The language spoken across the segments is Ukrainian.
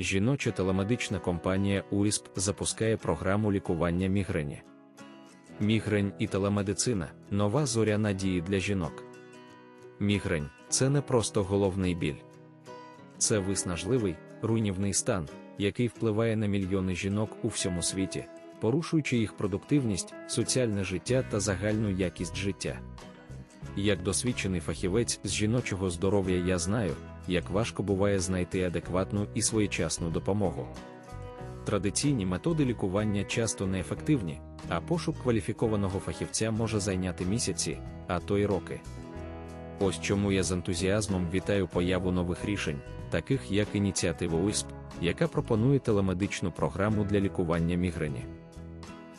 жіноча телемедична компанія УІСП запускає програму лікування мігрені. Мігрень і телемедицина нова зоря надії для жінок. Мігрень це не просто головний біль, це виснажливий, руйнівний стан, який впливає на мільйони жінок у всьому світі, порушуючи їх продуктивність, соціальне життя та загальну якість життя. Як досвідчений фахівець з жіночого здоров'я, я знаю, як важко буває знайти адекватну і своєчасну допомогу. Традиційні методи лікування часто неефективні, а пошук кваліфікованого фахівця може зайняти місяці, а то й роки. Ось чому я з ентузіазмом вітаю появу нових рішень, таких як ініціатива УІСП, яка пропонує телемедичну програму для лікування мігрені.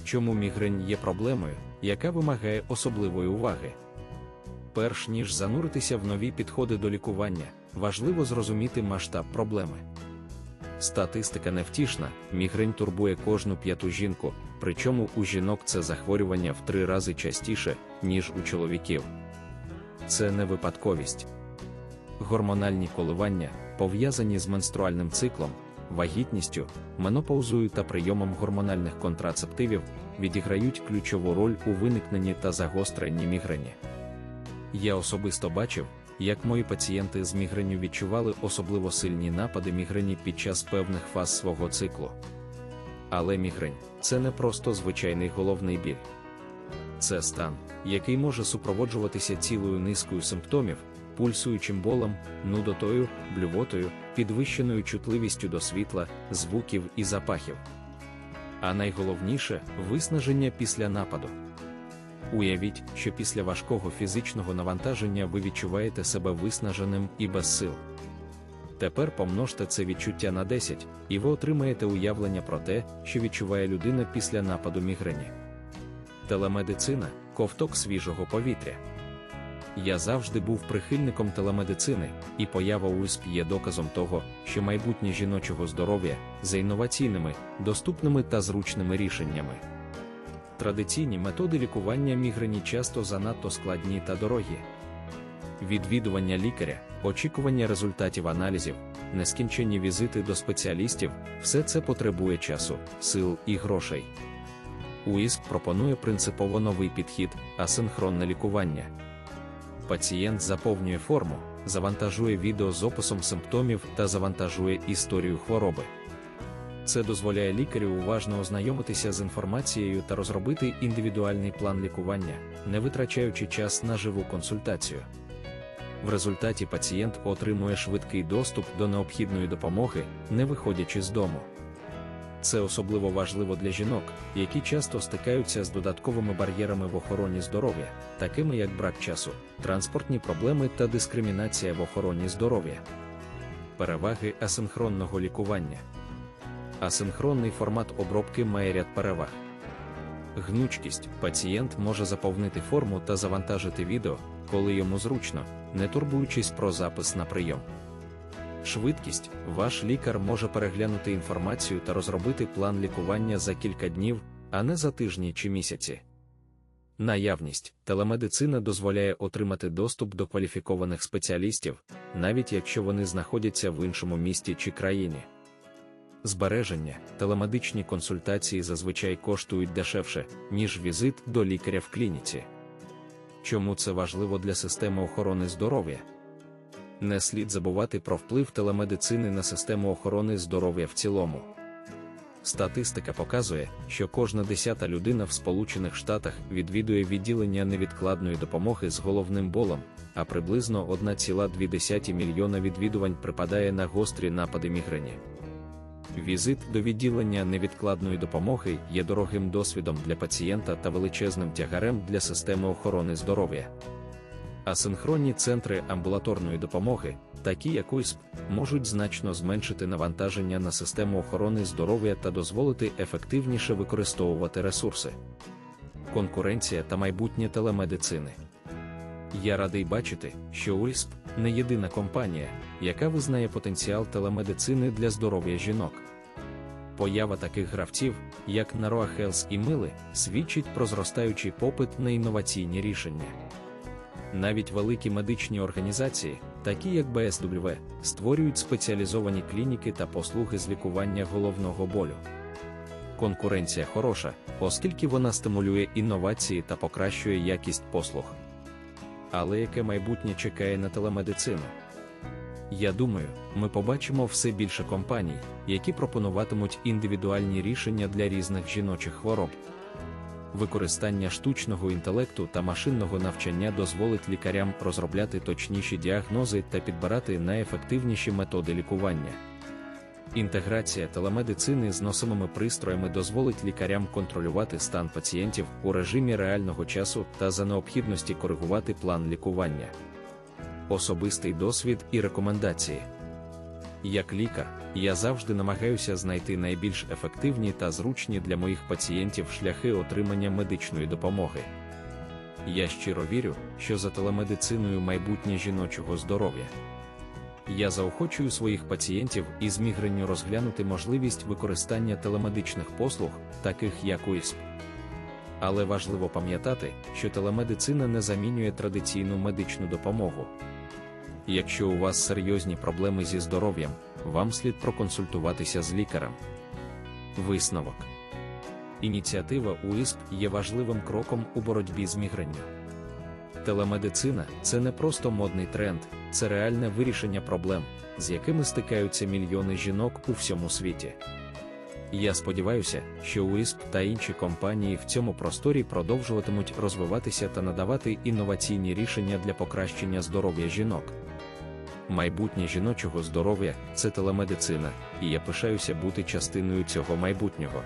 Чому мігрень є проблемою, яка вимагає особливої уваги? Перш ніж зануритися в нові підходи до лікування, важливо зрозуміти масштаб проблеми. Статистика невтішна, мігрень турбує кожну п'яту жінку, причому у жінок це захворювання в три рази частіше, ніж у чоловіків. Це не випадковість. Гормональні коливання, пов'язані з менструальним циклом, вагітністю, менопаузою та прийомом гормональних контрацептивів, відіграють ключову роль у виникненні та загостренні мігрені. Я особисто бачив, як мої пацієнти з мігреню відчували особливо сильні напади мігрені під час певних фаз свого циклу. Але мігрень це не просто звичайний головний біль. Це стан, який може супроводжуватися цілою низкою симптомів, пульсуючим болем, нудотою, блювотою, підвищеною чутливістю до світла, звуків і запахів. А найголовніше виснаження після нападу. Уявіть, що після важкого фізичного навантаження ви відчуваєте себе виснаженим і без сил. Тепер помножте це відчуття на 10, і ви отримаєте уявлення про те, що відчуває людина після нападу мігрені. Телемедицина ковток свіжого повітря. Я завжди був прихильником телемедицини, і поява УСП є доказом того, що майбутнє жіночого здоров'я за інноваційними, доступними та зручними рішеннями. Традиційні методи лікування мігрені часто занадто складні та дорогі. Відвідування лікаря, очікування результатів аналізів, нескінченні візити до спеціалістів все це потребує часу, сил і грошей. УІСК пропонує принципово новий підхід асинхронне лікування. Пацієнт заповнює форму, завантажує відео з описом симптомів та завантажує історію хвороби. Це дозволяє лікарю уважно ознайомитися з інформацією та розробити індивідуальний план лікування, не витрачаючи час на живу консультацію. В результаті пацієнт отримує швидкий доступ до необхідної допомоги, не виходячи з дому. Це особливо важливо для жінок, які часто стикаються з додатковими бар'єрами в охороні здоров'я, такими як брак часу, транспортні проблеми та дискримінація в охороні здоров'я. Переваги асинхронного лікування. Асинхронний формат обробки має ряд переваг. Гнучкість пацієнт може заповнити форму та завантажити відео, коли йому зручно, не турбуючись про запис на прийом. Швидкість ваш лікар може переглянути інформацію та розробити план лікування за кілька днів, а не за тижні чи місяці. Наявність телемедицина дозволяє отримати доступ до кваліфікованих спеціалістів, навіть якщо вони знаходяться в іншому місті чи країні. Збереження телемедичні консультації зазвичай коштують дешевше, ніж візит до лікаря в клініці. Чому це важливо для системи охорони здоров'я? Не слід забувати про вплив телемедицини на систему охорони здоров'я в цілому. Статистика показує, що кожна десята людина в Сполучених Штатах відвідує відділення невідкладної допомоги з головним болем, а приблизно 1,2 мільйона відвідувань припадає на гострі напади мігрені. Візит до відділення невідкладної допомоги є дорогим досвідом для пацієнта та величезним тягарем для системи охорони здоров'я. Асинхронні центри амбулаторної допомоги, такі як УСП, можуть значно зменшити навантаження на систему охорони здоров'я та дозволити ефективніше використовувати ресурси. Конкуренція та майбутнє телемедицини. Я радий бачити, що УСП не єдина компанія, яка визнає потенціал телемедицини для здоров'я жінок. Поява таких гравців, як Naroa Health і Мили, свідчить про зростаючий попит на інноваційні рішення. Навіть великі медичні організації, такі як BSW, створюють спеціалізовані клініки та послуги з лікування головного болю. Конкуренція хороша, оскільки вона стимулює інновації та покращує якість послуг. Але яке майбутнє чекає на телемедицину? Я думаю, ми побачимо все більше компаній, які пропонуватимуть індивідуальні рішення для різних жіночих хвороб. Використання штучного інтелекту та машинного навчання дозволить лікарям розробляти точніші діагнози та підбирати найефективніші методи лікування. Інтеграція телемедицини з носимими пристроями дозволить лікарям контролювати стан пацієнтів у режимі реального часу та за необхідності коригувати план лікування. Особистий досвід і рекомендації. Як лікар, я завжди намагаюся знайти найбільш ефективні та зручні для моїх пацієнтів шляхи отримання медичної допомоги. Я щиро вірю, що за телемедициною майбутнє жіночого здоров'я. Я заохочую своїх пацієнтів із мігренню розглянути можливість використання телемедичних послуг, таких як УІСП. Але важливо пам'ятати, що телемедицина не замінює традиційну медичну допомогу. Якщо у вас серйозні проблеми зі здоров'ям, вам слід проконсультуватися з лікарем. Висновок Ініціатива УІСП є важливим кроком у боротьбі з мігренню. Телемедицина це не просто модний тренд, це реальне вирішення проблем, з якими стикаються мільйони жінок у всьому світі. Я сподіваюся, що УІСП та інші компанії в цьому просторі продовжуватимуть розвиватися та надавати інноваційні рішення для покращення здоров'я жінок. Майбутнє жіночого здоров'я це телемедицина, і я пишаюся бути частиною цього майбутнього.